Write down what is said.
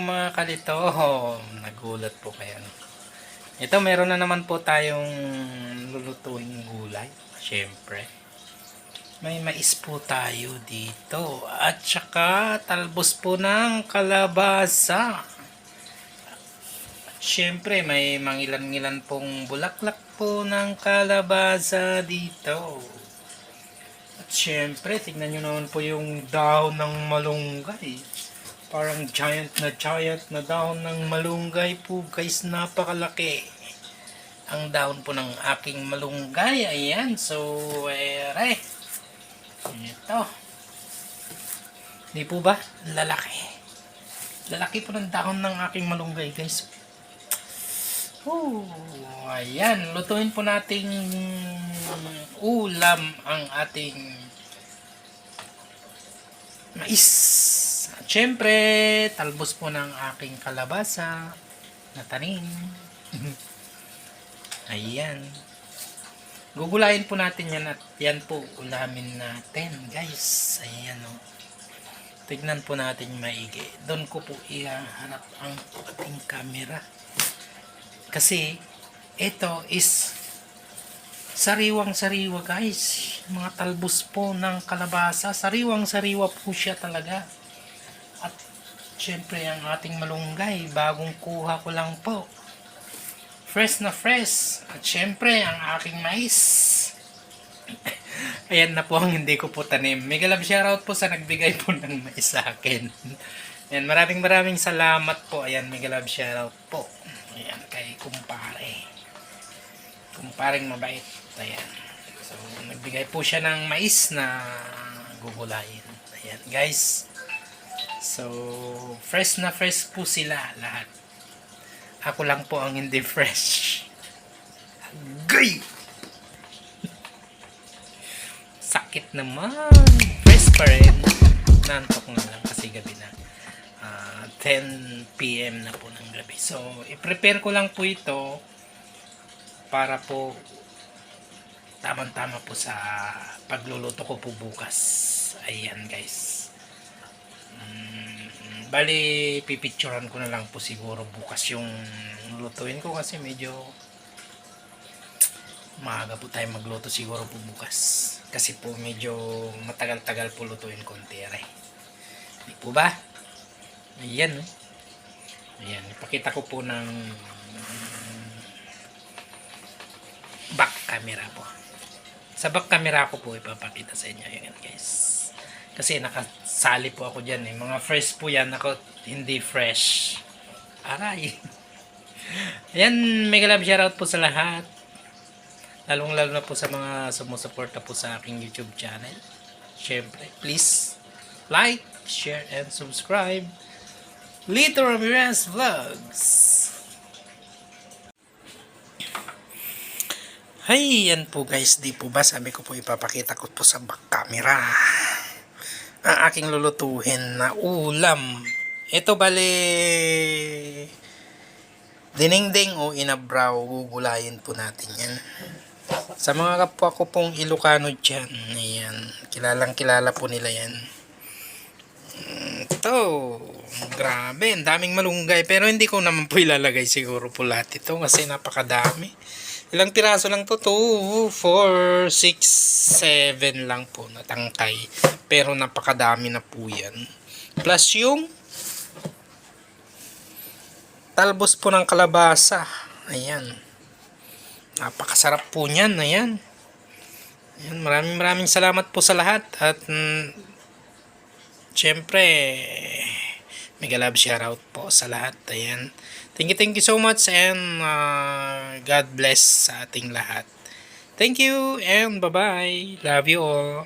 Mga kalito! Nagulat po kayo. Ito, meron na naman po tayong lulutuing gulay. Siyempre. May mais po tayo dito. At saka talbos po ng kalabasa. Siyempre, may mangilan-ngilan pong bulaklak po ng kalabasa dito. At syempre, tignan nyo naman po yung dahon ng malunggay. Parang giant na giant na dahon ng malunggay po guys, napakalaki. Ang dahon po ng aking malunggay, ayan, so, ere. Ito. Di po ba? Lalaki. Lalaki po ng dahon ng aking malunggay guys. Oh, ayan. Lutuin po nating ulam ang ating mais. At syempre, talbos po ng aking kalabasa na tanim. ayan. Gugulayin po natin yan at yan po ulamin natin guys. Ayan o. Tignan po natin maigi. Doon ko po iharap ang ating camera. Kasi, ito is sariwang sariwa guys. Mga talbos po ng kalabasa. Sariwang sariwa po siya talaga. At syempre ang ating malunggay. Bagong kuha ko lang po. Fresh na fresh. At syempre ang aking mais. Ayan na po ang hindi ko po tanim. Mega love shoutout po sa nagbigay po ng mais sa akin. Ayan, maraming maraming salamat po. Ayan, mega love shoutout po. Ayan, kay kumpare. Kumparing mabait. Ayan. So, nagbigay po siya ng mais na gugulayin. Ayan, guys. So, fresh na fresh po sila lahat. Ako lang po ang hindi fresh. Gay! Sakit naman. Fresh pa rin. Nantok na lang kasi gabi na. Ah, 10 p.m. na po ng gabi. So, i-prepare ko lang po ito para po tamang-tama po sa pagluluto ko po bukas. Ayan guys. Mm, bali, pipicturan ko na lang po siguro bukas yung lutuin ko kasi medyo maaga po tayo magluto siguro po bukas. Kasi po medyo matagal-tagal po lutuin konti rin. Di po ba? Ayan. Ayan. Ipakita ko po ng back camera po. Sa back camera ko po ipapakita sa inyo yan guys. Kasi nakasali po ako dyan eh. Mga fresh po yan. Ako hindi fresh. Aray. Ayan. Mega love shoutout po sa lahat. Lalong lalo na po sa mga sumusuporta po sa aking YouTube channel. Siyempre, please like, share, and subscribe. Lito Ramirez Vlogs. Hay, yan po guys. Di po ba? Sabi ko po ipapakita ko po sa back camera. Ang aking lulutuhin na ulam. Ito bali dinengdeng o inabraw. Gugulayin po natin yan. Sa mga kapwa ko pong Ilocano dyan, ayan, kilalang kilala po nila yan. Mm, Ito, grabe, ang daming malunggay. Pero hindi ko naman po ilalagay siguro po lahat ito kasi napakadami. Ilang piraso lang to? 2, 4, 6, 7 lang po na tangkay. Pero napakadami na po yan. Plus yung talbos po ng kalabasa. Ayan. Napakasarap po niyan. Ayan. Ayan. Maraming maraming salamat po sa lahat. At mm, syempre, mega love shoutout po sa lahat. Ayan. Thank you, thank you so much and uh, God bless sa ating lahat. Thank you and bye-bye. Love you all.